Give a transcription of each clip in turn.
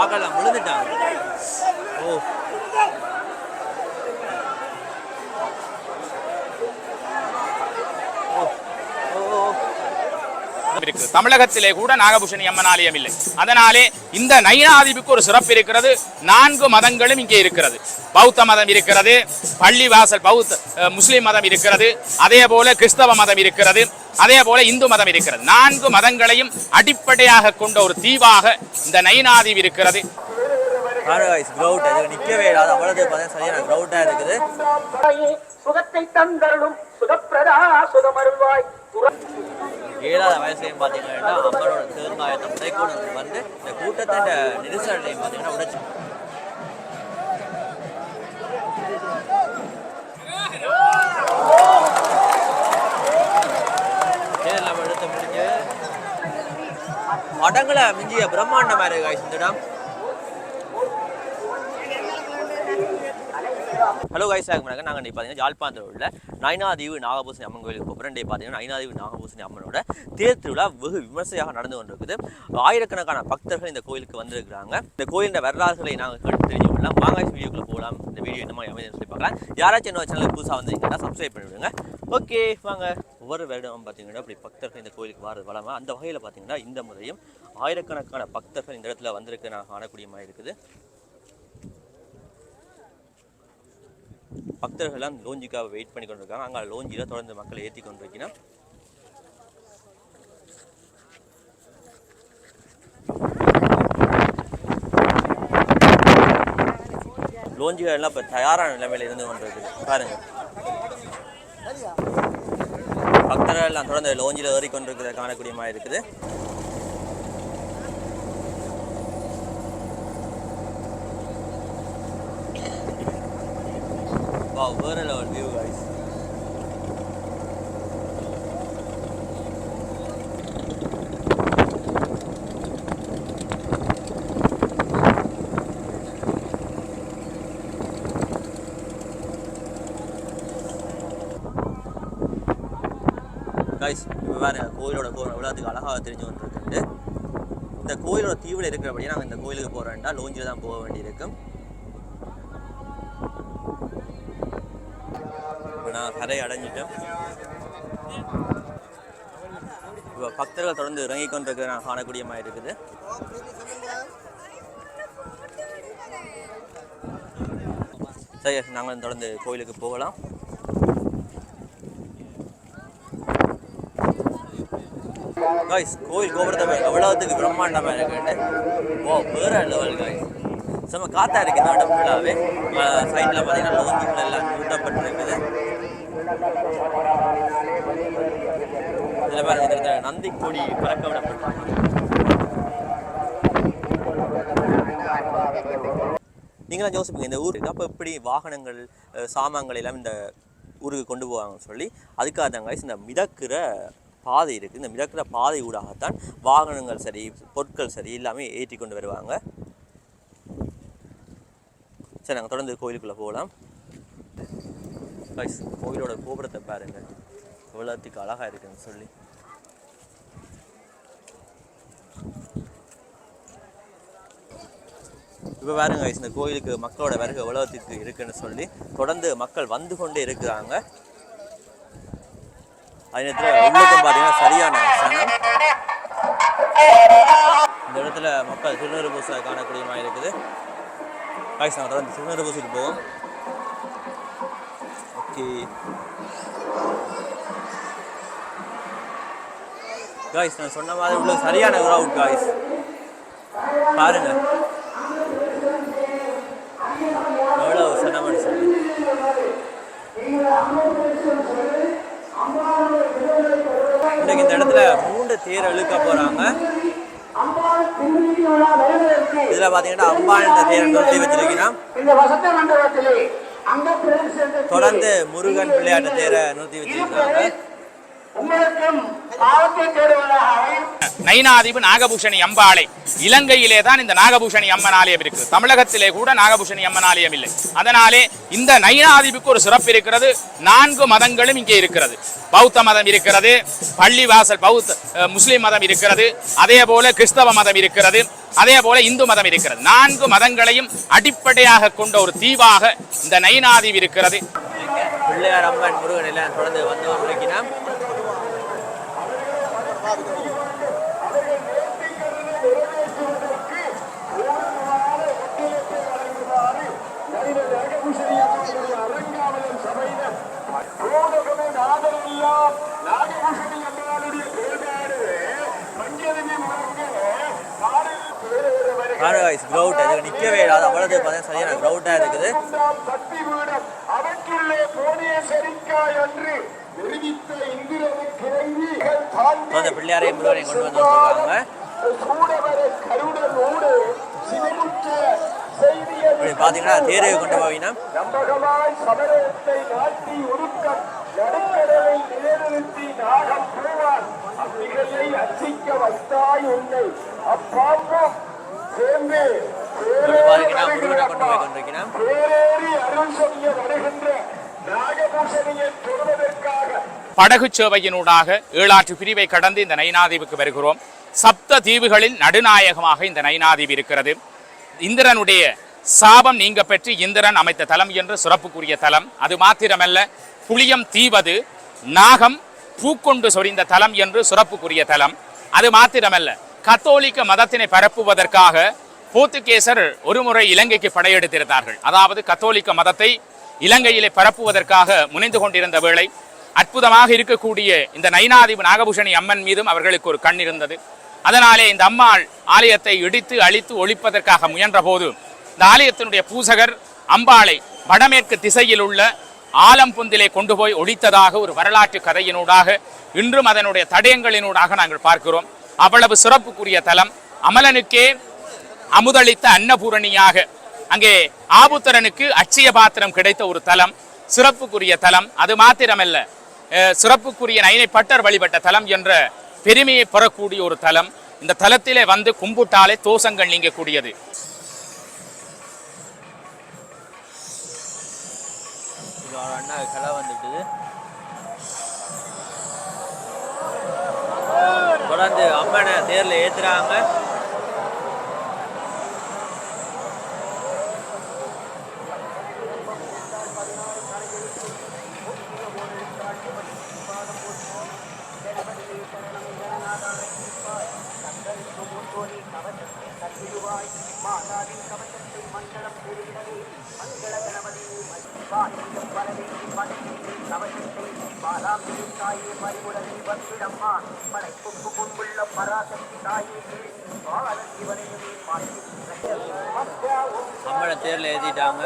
ஆக்கெல்லாம் விழுந்துட்டாங்க. ஓ. இருக்கு. தமிழகத்திலே கூட நாகபூஷணி அம்மன் ஆலயம் இல்லை. அதனாலே இந்த நயனாதிபிக்கு ஒரு சிறப்பு இருக்கிறது. நான்கு மதங்களும் இங்கே இருக்கிறது. பௌத்த மதம் இருக்கிறது பள்ளிவாசல் பௌத்த முஸ்லிம் மதம் இருக்கிறது அதே போல கிறிஸ்தவ மதம் இருக்கிறது அதே போல இந்து மதம் இருக்கிறது. நான்கு மதங்களையும் அடிப்படையாக கொண்ட ஒரு தீவாக இந்த நயினாதீவு இருக்கிறது. பாரகாய்ஸ் கிரவுட் அது நிற்கவே இல்லாத அவ்வளவு பார்த்தா சரியான கிரவுட்டாக இருக்குது. தாயே, சுகத்தை தந்தருளும் சுகப்பிரதா சுகமருள்வாய். துற- ஏழாவது வயசுலையும் பார்த்தீங்கன்னா அம்மனோட தேங்காயத்தை உடைக்கணும் வந்து இந்த கூட்டத்தின் நெரிசலையும் பார்த்தீங்கன்னா உடைச்சு சரி, நம்ம எடுத்து முடிஞ்சு மடங்களை மிஞ்சிய பிரம்மாண்டமா இருக்கு guys இந்த இடம். ஹலோ கைஸ் ஆகும் நாங்கள் இன்றைக்கி பார்த்தீங்கன்னா யாழ்ப்பாணத்தில் உள்ள நாகபூசணி அம்மன் கோயிலுக்கு போகிறோம் டே பார்த்தீங்கன்னா நயனாதீவு நாகபூசணி அம்மனோட தேர் திருவிழா வெகு விமர்சையாக நடந்து கொண்டிருக்குது. ஆயிரக்கணக்கான பக்தர்கள் இந்த கோயிலுக்கு வந்திருக்கிறாங்க. இந்த கோயிலின் வரலாறுகளை நாங்கள் கேட்டு தெரிஞ்சு கொள்ளலாம் வாங்க வீடியோக்குள்ள போகலாம். இந்த வீடியோ என்ன மாதிரி அமைதின்னு சொல்லி பார்க்கலாம். யாராச்சும் என்ன சேனலுக்கு புதுசாக வந்தீங்கன்னா சப்ஸ்கிரைப் பண்ணிவிடுங்க. ஓகே வாங்க. ஒவ்வொரு வருடம் பார்த்தீங்கன்னா இப்படி பக்தர்கள் இந்த கோயிலுக்கு வர வளமாக அந்த வகையில் பார்த்தீங்கன்னா இந்த முறையும் ஆயிரக்கணக்கான பக்தர்கள் இந்த இடத்துல வந்திருக்க நான் காணக்கூடிய மாதிரி இருக்குது. பக்தர்கள்லாம் லோஞ்சிக்காக வெயிட் பண்ணி கொண்டிருக்காங்க. அங்கே லோஞ்சியில் தொடர்ந்து மக்களை ஏற்றி கொண்டு இருக்கீங்கன்னா லோஞ்சிகள் எல்லாம் இப்போ தயாரான நிலைமையில இருந்து கொண்டிருக்கு பாருங்கள் பக்தர்கள் எல்லாம் தொடர்ந்து லோஞ்சில் ஏறிக்கொண்டிருக்கிறத காணக்கூடிய மாதிரி இருக்குது. Wow, வேற லெவல் வியூ கைஸ் இப்போ வேறு கோயிலோட கோவில் உலகத்துக்கு அழகாக தெரிஞ்சு கொண்டிருக்கு இந்த கோயிலோட தீவில் இருக்கிறபடியே நாங்கள் இந்த கோயிலுக்கு போகிறோம்டா லோஞ்சில் தான் போக வேண்டியிருக்கும் இப்போ நான் கரை அடைஞ்சிட்டேன். இப்போ பக்தர்கள் தொடர்ந்து இறங்கி கொண்டிருக்கிற நான் காணக்கூடிய மாதிரி இருக்குது. சரி நாங்கள் தொடர்ந்து கோயிலுக்கு போகலாம். காய்ஸ் கோயில் கோபுரத்தை பாருங்க, எவ்வளவுத்துக்கு பிரம்மாண்டமாக இருக்குன்னு. ஓ வேறு லெவல் காய்ஸ் செம்ம காத்தா இருக்குது இந்த இடம் ஃபுல்லாகவே சைடில் பார்த்தீங்கன்னா லோஞ்சுகள் எல்லாம் ஊட்டப்பட்டிருக்குது இதில் பாருங்க இந்த நந்தி கொடி பறக்க விடப்பட்டிருக்கு நீங்களாம் யோசிப்பீங்க இந்த ஊருக்கு அப்போ எப்படி வாகனங்கள் சாமான்கள் எல்லாம் இந்த ஊருக்கு கொண்டு போவாங்கன்னு சொல்லி? அதுக்காக தான் காய்ஸ் இந்த மிதக்கிற பாதை இருக்குது இந்த மிதக்கிற பாதை ஊடாகத்தான் வாகனங்கள் சரி பொருட்கள் சரி எல்லாமே ஏற்றி கொண்டு வருவாங்க. சரி நாங்கள் தொடர்ந்து கோயிலுக்குள்ளே போகலாம். Guys கோயிலோட கோபுரத்தை பாருங்கள் எவ்வளோத்துக்கு அழகாக இருக்குன்னு சொல்லி. இப்போ பாருங்க வயசு இந்த கோயிலுக்கு மக்களோட வருகை உலகத்துக்கு இருக்குன்னு சொல்லி. தொடர்ந்து மக்கள் வந்து கொண்டே இருக்கிறாங்க. அதே நேரத்தில் உள்ளுக்கும் பார்த்தீங்கன்னா சரியான சனம் இந்த இடத்துல மக்கள் திருநூறு பூசை காணக்கூடிய மாதிரி இருக்குது. காய்ஸ் நாங்கள் தொடர்ந்து திருநூறு போவோம். ஓகே காய்ஸ் நான் சொன்ன மாதிரி உள்ள சரியான கிரவுட் காய்ஸ் பாருங்க. எவ்வளோ சனமணி சொல்லி இன்றைக்கு இந்த இடத்துல மூன்று தேர் இழுக்க போறாங்க. இதுல பாத்தீங்கன்னா அம்பாள் என்ற தேரை நிறுத்தி வச்சிருக்கிறோம் தொடர்ந்து முருகன் பிள்ளையாட்டு தேரை நிறுத்தி வச்சிருக்காங்க உங்களுக்கும் நைனாதிபு நாகபூஷணி அம்பாலை இலங்கையிலே தான் இந்த நாகபூஷணி அம்மன் ஆலயம் இருக்கு தமிழகத்திலே கூட நாகபூஷணி அம்மன் ஆலயம் இல்லை. அதனாலே இந்த நைனாதிபுக்கு ஒரு சிறப்பு இருக்கிறது. நான்கு மதங்களும் இங்கே இருக்கிறது. பௌத்த மதம் இருக்கிறது பள்ளிவாசல் பௌத்த முஸ்லீம் முஸ்லிம் மதம் இருக்கிறது அதே போல கிறிஸ்தவ மதம் இருக்கிறது அதே போல இந்து மதம் இருக்கிறது. நான்கு மதங்களையும் அடிப்படையாக கொண்ட ஒரு தீவாக இந்த நைனாதீவு இருக்கிறது. பிள்ளையார் அம்மன் முருகன் எல்லாம் தொடர்ந்து வந்து கொண்டிருக்கிறோம் கிரவுட் அது நிற்கவே இல்லாத அவ்வளவு பார்த்தீங்கன்னா சரியான கிரவுட்டாக இருக்குது சக்தி பீடம் அவற்றுள்ளே போனேசரிக்காய் அன்று நிறுவித்த இந்திரனுக்கு இறங்கிகள் தாண்டி அந்த பிள்ளையாரையும் முருகனையும் கொண்டு வந்து வந்திருக்காங்க சூடவரை கருடனோடு சிவமுற்ற செய்தியை இப்படி பார்த்தீங்கன்னா தேரை கொண்டு போவீங்கன்னா நம்பகமாய் சமரத்தை உருக்க நடுக்கடலை நிலைநிறுத்தி நாகம் போவான் அம்பிகையை அச்சிக்க வைத்தாய் உன்னை. அப்பாம்பும் சேர்ந்து பேரேறி அருள் செய்ய வருகின்ற நாகபூஷணியை படகு சேவையினூடாக ஏழாற்று பிரிவை கடந்து இந்த நைனாதீவுக்கு வருகிறோம். சப்த தீவுகளில் நடுநாயகமாக இந்த நைனாதீவு இருக்கிறது. இந்திரனுடைய சாபம் நீங்க பெற்று இந்திரன் அமைத்த தலம் என்று சிறப்புக்குரிய தலம். அது மாத்திரமல்ல புளியம் தீவது நாகம் பூக்கொண்டு சொரிந்த தலம் என்று சிறப்புக்குரிய தலம். அது மாத்திரமல்ல கத்தோலிக்க மதத்தினை பரப்புவதற்காக போர்த்துகேசர் ஒருமுறை இலங்கைக்கு படையெடுத்திருந்தார்கள். அதாவது கத்தோலிக்க மதத்தை இலங்கையிலே பரப்புவதற்காக முனைந்து கொண்டிருந்த வேளை அற்புதமாக இருக்கக்கூடிய இந்த நைனாதிபு நாகபூஷணி அம்மன் மீதும் அவர்களுக்கு ஒரு கண் இருந்தது. அதனாலே இந்த அம்மாள் ஆலயத்தை இடித்து அழித்து ஒழிப்பதற்காக முயன்ற போது இந்த ஆலயத்தினுடைய பூசகர் அம்பாளை வடமேற்கு திசையில் உள்ள ஆலம்புந்திலே கொண்டு போய் ஒழித்ததாக ஒரு வரலாற்று கதையினூடாக இன்றும் அதனுடைய தடயங்களினூடாக நாங்கள் பார்க்கிறோம். அவ்வளவு சிறப்புக்குரிய தலம். அமலனுக்கே அமுதளித்த அன்னபூரணியாக அங்கே ஆபுத்தரனுக்கு அச்சய பாத்திரம் கிடைத்த ஒரு தலம். சிறப்புக்குரிய தலம். அது மாத்திரமல்ல சிறப்புக்குரிய நைனை பட்டர் வழிபட்ட தலம் என்ற பெருமையை பெறக்கூடிய ஒரு தலம். இந்த தலத்திலே வந்து கும்பிட்டாலே தோஷங்கள் நீங்கக்கூடியது. அண்ணா கிளை வந்துட்டு. தொடர்ந்து அம்மனை தேர்ல ஏத்துறாங்க அம்மனை தேர்ல எழுதிட்டாங்க.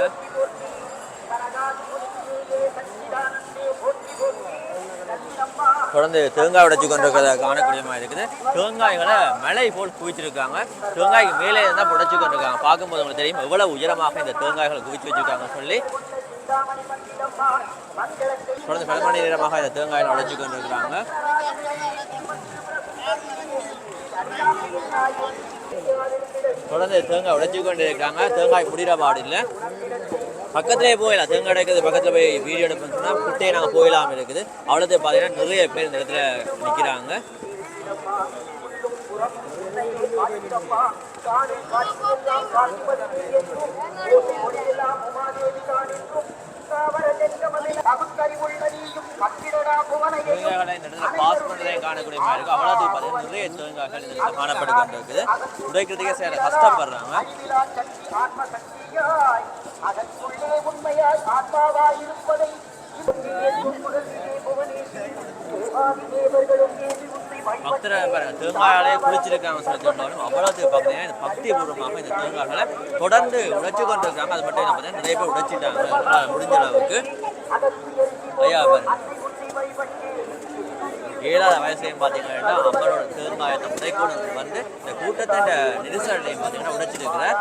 தொடர்ந்து தேங்காய் உடைச்சு கொண்டிருக்கிறத காணக்கூடிய மாதிரி இருக்குது. தேங்காய்களை மலை போல் குவிச்சிருக்காங்க. தேங்காய்க்கு மேலே தான் உடைச்சு கொண்டிருக்காங்க. பார்க்கும்போது உங்களுக்கு தெரியும் எவ்வளவு உயரமாக இந்த தேங்காய்களை குவிச்சு வச்சிருக்காங்க சொல்லி. தொடர்ந்து பல நேரமாக இந்த தேங்காயை உடைச்சு கொண்டிருக்கிறாங்க. தொடர்ந்து தேங்காய் உடைச்சு கொண்டு இருக்காங்க தேங்காய் முடிகிற பாடு இல்லை பக்கத்துலேயே போயிடலாம் தேங்காய் உடைக்கிறது பக்கத்தில் போய் வீடியோ எடுப்போம்னு சொன்னால் குட்டையை நாங்கள் போயிடலாம் இருக்குது. அவ்வளோது பார்த்தீங்கன்னா நிறைய பேர் இந்த இடத்துல நிற்கிறாங்க தேங்காய்களை இந்த இடத்துல பாஸ் பண்ணுறதே காணக்கூடிய மாதிரி இருக்கும் அவ்வளோது பார்த்தீங்கன்னா நிறைய தேங்காய்கள் இந்த இடத்துல காணப்பட்டு கொண்டு இருக்குது உடைக்கிறதுக்கே சேர கஷ்டப்படுறாங்க பக்தரை பாருங்க தேங்காயாலே குளிச்சிருக்காங்க சொல்லி சொன்னாலும் அவ்வளோத்துக்கு பார்த்தீங்கன்னா இந்த பக்தி பூர்வமாக இந்த தேங்காய்களை தொடர்ந்து உடைச்சு கொண்டு இருக்காங்க அது மட்டும் என்ன பார்த்தீங்கன்னா நிறைய பேர் உடைச்சிட்டாங்க. முடிஞ்ச அளவுக்கு. ஐயா பாருங்க. இயலாத வயசையும் பார்த்தீங்கன்னா அம்மனோட தேங்காயத்தை உடைக்கணும் வந்து இந்த கூட்டத்தின் நெரிசலையும் பார்த்தீங்கன்னா உடைச்சிருக்கிறார்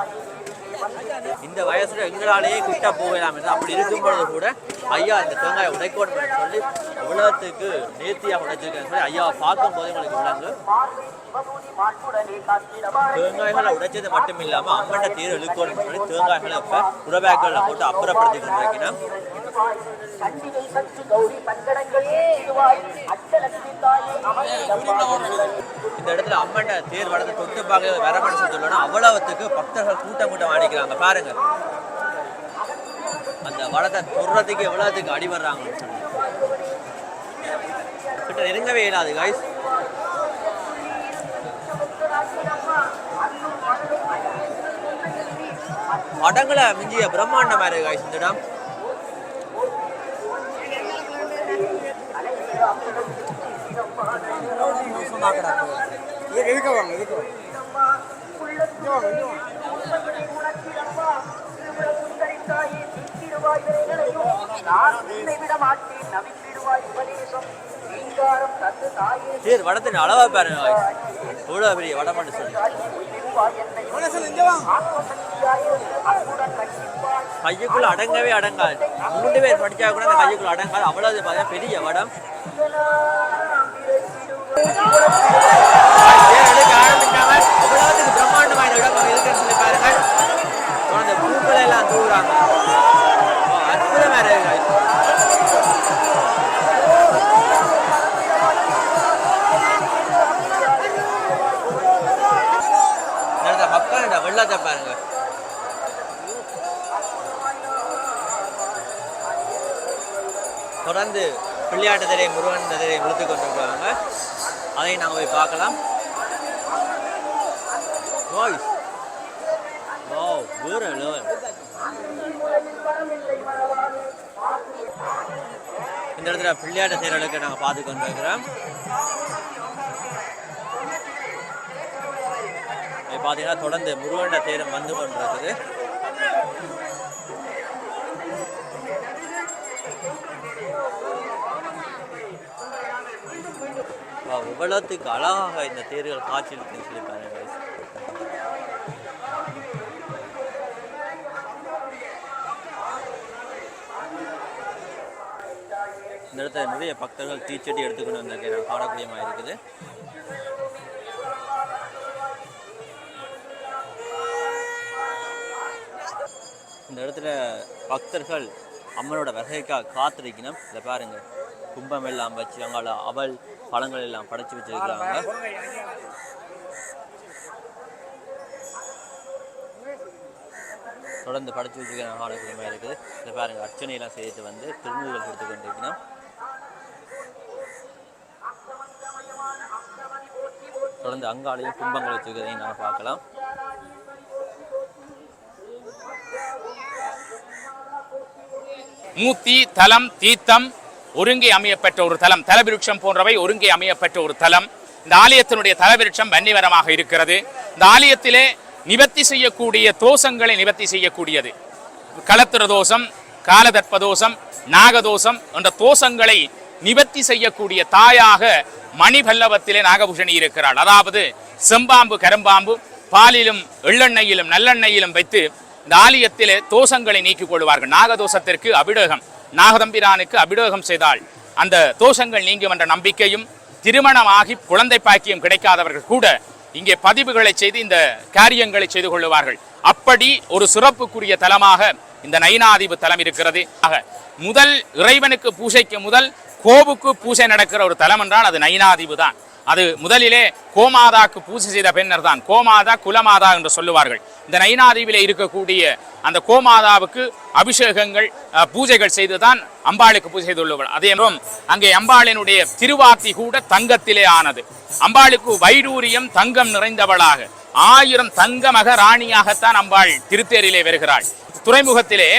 இந்த வயசுல எங்களாலேயே கிட்ட போகலாம் என்று அப்படி இருக்கும் பொழுது கூட ஐயா இந்த தேங்காயை உடைக்கணும் சொல்லி உலகத்துக்கு நேர்த்தியாக உடைச்சிருக்கேன்னு சொல்லி ஐயாவை பார்க்கும் போது எங்களுக்கு விளங்கு. தேங்காய்களை உடைச்சது மட்டும் இல்லாமல் அம்மனை தேர் இழுக்கணும்னு சொல்லி தேங்காய்களை இப்போ உரபேக்கல்ல போட்டு அப்புறப்படுத்தி கொண்டிருக்கிறேன் சற்று கௌரி தாயே இந்த இடத்துல அம்மன் தேர் வடத்தை தொட்டு பார்க்க வரமணி மனசு சொல்லணும். அவ்வளவுத்துக்கு பக்தர்கள் கூட்டம் கூட்டம் அடிக்கிறாங்க பாருங்க. அந்த வடத்தை தொடுறதுக்கு எவ்வளவுத்துக்கு அடி வர்றாங்கன்னு சொல்லி. கிட்ட நெருங்கவே இல்லாது guys. மடங்களை மிஞ்சிய பிரம்மாண்டமா இருக்கு guys இந்த இடம். உபதேசம். நீங்காரம் தந்து தாயே தேர் வடத்தின் அளவா பாருங்க எவ்வளவு பெரிய வடம் மட்டும் சொல்லி கையுக்குள்ள அடங்கவே அடங்காது. மூன்று பேர் படிச்சா கூட அந்த கையுக்குள்ள அடங்காது. அவ்வளவு பார்த்தா பெரிய வடம். வெள்ளத்தை பாருங்க தொடர்ந்து பிள்ளையாட்டு திரை முருகன் திரை இழுத்து கொண்டிருக்கிறாங்க அதை நாங்கள் போய் பார்க்கலாம். வாய்ஸ் வா வேற லெவல் இந்த இடத்துல பிள்ளையாட்ட தேரலுக்கு நாங்கள் பார்த்து இருக்கிறோம். இது பார்த்தீங்கன்னா தொடர்ந்து முருகண்ட தேரம் வந்து கொண்டிருக்குது. வா, அழகாக இந்த தேர்கள் காட்சியளிக்குன்னு சொல்லி பாருங்க இந்த இடத்துல நிறைய பக்தர்கள் தீச்சட்டி எடுத்துக்கொண்டு வந்திருக்கேன் நான் இருக்குது. இந்த இடத்துல பக்தர்கள் அம்மனோட வகைக்காக காத்திருக்கணும் இதை பாருங்கள் கும்பம் எல்லாம் வச்சு அவங்கள அவள் பழங்கள் எல்லாம் படைச்சு வச்சிருக்கிறாங்க தொடர்ந்து படைச்சு வச்சிருக்கிற ஆடக்கூடிய இருக்குது. இதை பாருங்க அர்ச்சனையெல்லாம் செய்து செய்துட்டு வந்து திருநூறுகள் கொடுத்து கொண்டிருக்கணும் தொடர்ந்து அங்காலையும் கும்பங்கள் வச்சுக்கிறதையும் நாங்கள் பார்க்கலாம். மூர்த்தி தலம் தீர்த்தம் ஒருங்கே அமையப்பெற்ற ஒரு தலம் தலவிருட்சம் போன்றவை ஒருங்கே அமையப்பெற்ற ஒரு தலம். இந்த ஆலயத்தினுடைய தலவிருட்சம் வன்னிவரமாக இருக்கிறது. இந்த ஆலயத்திலே நிவர்த்தி செய்யக்கூடிய தோஷங்களை நிவர்த்தி செய்யக்கூடியது. களத்திர தோஷம் காலதற்ப தோஷம் நாகதோஷம் என்ற தோஷங்களை நிவர்த்தி செய்யக்கூடிய தாயாக மணிபல்லவத்திலே நாகபூஷணி இருக்கிறாள். அதாவது செம்பாம்பு கரும்பாம்பு பாலிலும் எள்ளெண்ணெயிலும் நல்லெண்ணெயிலும் வைத்து இந்த ஆலயத்திலே தோஷங்களை நீக்கிக் கொள்வார்கள். நாகதோஷத்திற்கு அபிடோகம். நாகதம்பிரானுக்கு அபிடோகம் செய்தால் அந்த தோஷங்கள் நீங்கும் என்ற நம்பிக்கையும் திருமணமாகி குழந்தை பாக்கியம் கிடைக்காதவர்கள் கூட இங்கே பதிவுகளை செய்து இந்த காரியங்களை செய்து கொள்ளுவார்கள். அப்படி ஒரு சிறப்புக்குரிய தலமாக இந்த நயினாதிபு தலம் இருக்கிறது. ஆக முதல் இறைவனுக்கு பூஜைக்கு முதல் கோவுக்கு பூஜை நடக்கிற ஒரு தலம் என்றால் அது நயினாதிபு தான். அது முதலிலே கோமாதாக்கு பூஜை செய்த பின்னர் தான் கோமாதா குலமாதா என்று சொல்லுவார்கள். இந்த நயினாதீவிலே இருக்கக்கூடிய அந்த கோமாதாவுக்கு அபிஷேகங்கள் அஹ், பூஜைகள் செய்துதான் அம்பாளுக்கு பூஜை செய்துள்ளவர்கள் அதே அங்கே அம்பாளினுடைய திருவாத்தி கூட தங்கத்திலே ஆனது. அம்பாளுக்கு வைடூரியம் தங்கம் நிறைந்தவளாக. ஆயிரம் தங்க மக ராணியாகத்தான் அம்பாள் திருத்தேரிலே வருகிறாள். துறைமுகத்திலே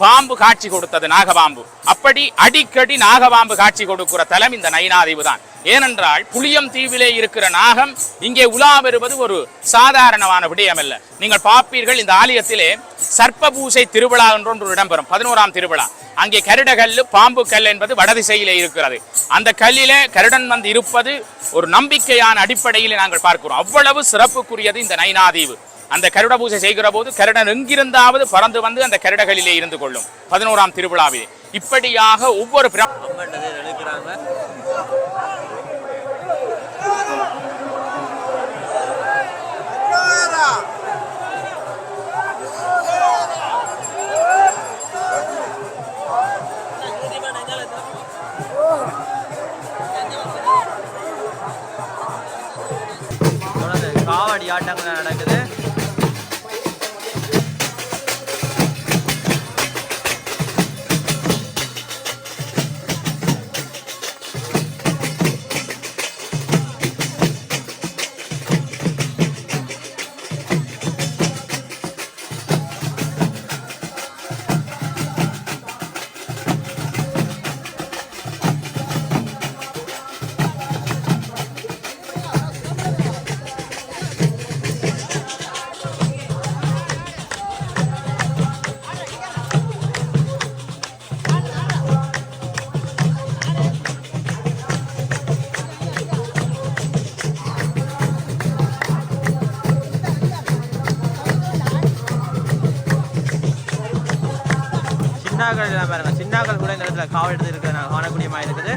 பாம்பு காட்சி கொடுத்தது நாகபாம்பு. அப்படி அடிக்கடி நாகபாம்பு காட்சி கொடுக்கிற தலம் இந்த நயினாதீவு தான் ஏனென்றால் புளியம் தீவிலே இருக்கிற நாகம் இங்கே உலா வருவது ஒரு சாதாரணமான விடயம் அல்ல நீங்கள் பார்ப்பீர்கள் இந்த ஆலயத்திலே சர்ப்ப பூசை திருவிழா என்றொன்று இடம்பெறும் பதினோராம் திருவிழா. அங்கே கருடகல் பாம்பு கல் என்பது வடதிசையிலே இருக்கிறது. அந்த கல்லிலே கருடன் வந்து இருப்பது ஒரு நம்பிக்கையான அடிப்படையில் நாங்கள் பார்க்கிறோம். அவ்வளவு சிறப்புக்குரியது இந்த நைனாதீவு அந்த கருட பூஜை செய்கிற போது கருடன் எங்கிருந்தாவது பறந்து வந்து அந்த கருடகளிலே இருந்து கொள்ளும். பதினோராம் திருவிழாவிலே. இப்படியாக ஒவ்வொரு பிர சின்னாக்கள் எல்லாம் பாருங்க. சின்னாக்கள் கூட இந்த இடத்துல காவல் எடுத்து இருக்கிற நான் காணக்கூடிய மாதிரி இருக்குது.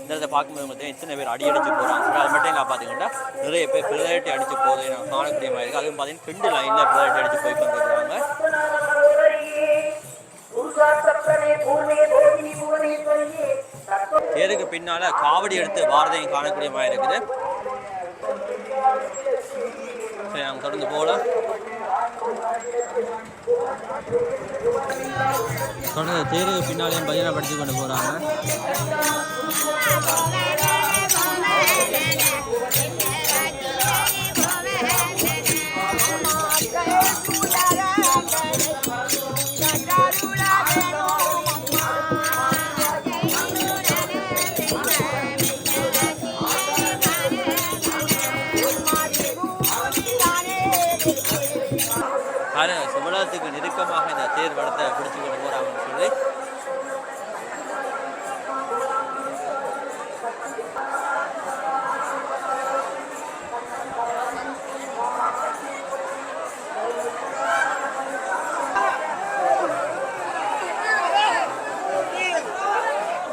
இந்த இடத்தை பார்க்கும்போது பார்த்தீங்கன்னா எத்தனை பேர் அடி அடிச்சு போகிறாங்க அது மட்டும் நான் பார்த்தீங்கன்னா நிறைய பேர் பிள்ளையாட்டி அடிச்சு போகுது நான் காணக்கூடிய மாதிரி இருக்குது. அதுவும் பார்த்தீங்கன்னா ரெண்டு லைனில் பிள்ளையாட்டி அடிச்சு போய் கொண்டிருக்கிறாங்க. தேருக்கு பின்னால காவடி எடுத்து பாரதியும் காணக்கூடிய மாதிரி இருக்குது. நாங்கள் தொடர்ந்து போகலாம். தொடர்ந்து தேர்வு பின்னாலேயும் பஜனை படித்து கொண்டு போகிறாங்க இந்த தேர் கொண்டு போகிறாங்கன்னு சொல்லி.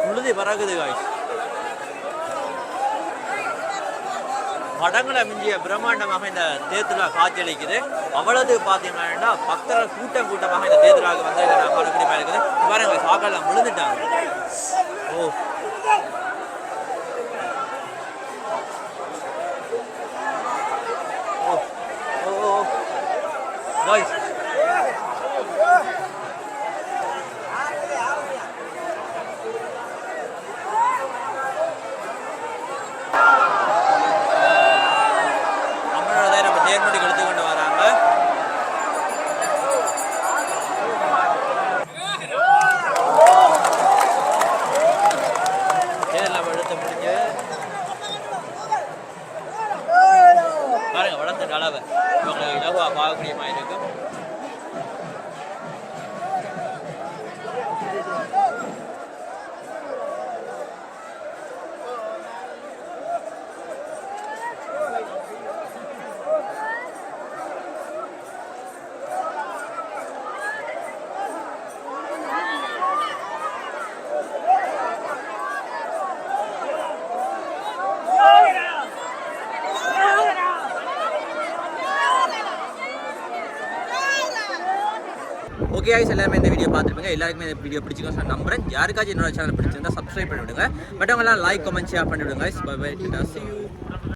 உழுதி பறகுது காய்ச்சி படங்களை மிஞ்சிய பிரம்மாண்டமாக இந்த தேர்தலா காட்சியளிக்குது. அவ்வளவு பார்த்தீங்கன்னா பக்தர்கள் கூட்டம் கூட்டமாக இந்த தேர்தலாக வந்து நான் காணக்கூடியமாக இருக்குது. இப்ப பாருங்க சாக்கெல்லாம் விழுந்துட்டாங்க ஓ. ஓ ஓ ஓ Guys. அம்மனோட தான் நம்ம தேர்முடிக்கு எடுத்து கொண்டு வராங்க தேர்ல எடுத்து முடிஞ்சு பாருங்க வளர்த்த அளவு இவங்க இலகுவா பார்க்கக்கூடிய மாதிரி இருக்கும் ஓகே எல்லாருமே இந்த வீடியோ பார்த்துருப்பீங்க. எல்லாருக்குமே இந்த வீடியோ பிடிச்சிக்கோ நான் நம்புறேன். யாருக்காச்சும் என்னோட சேனல் பிடிச்சிருந்தா சப்ஸ்கிரைப் பண்ணி விடுங்க பட் லைக் கமெண்ட் ஷேர் பண்ணி விடுங்க பை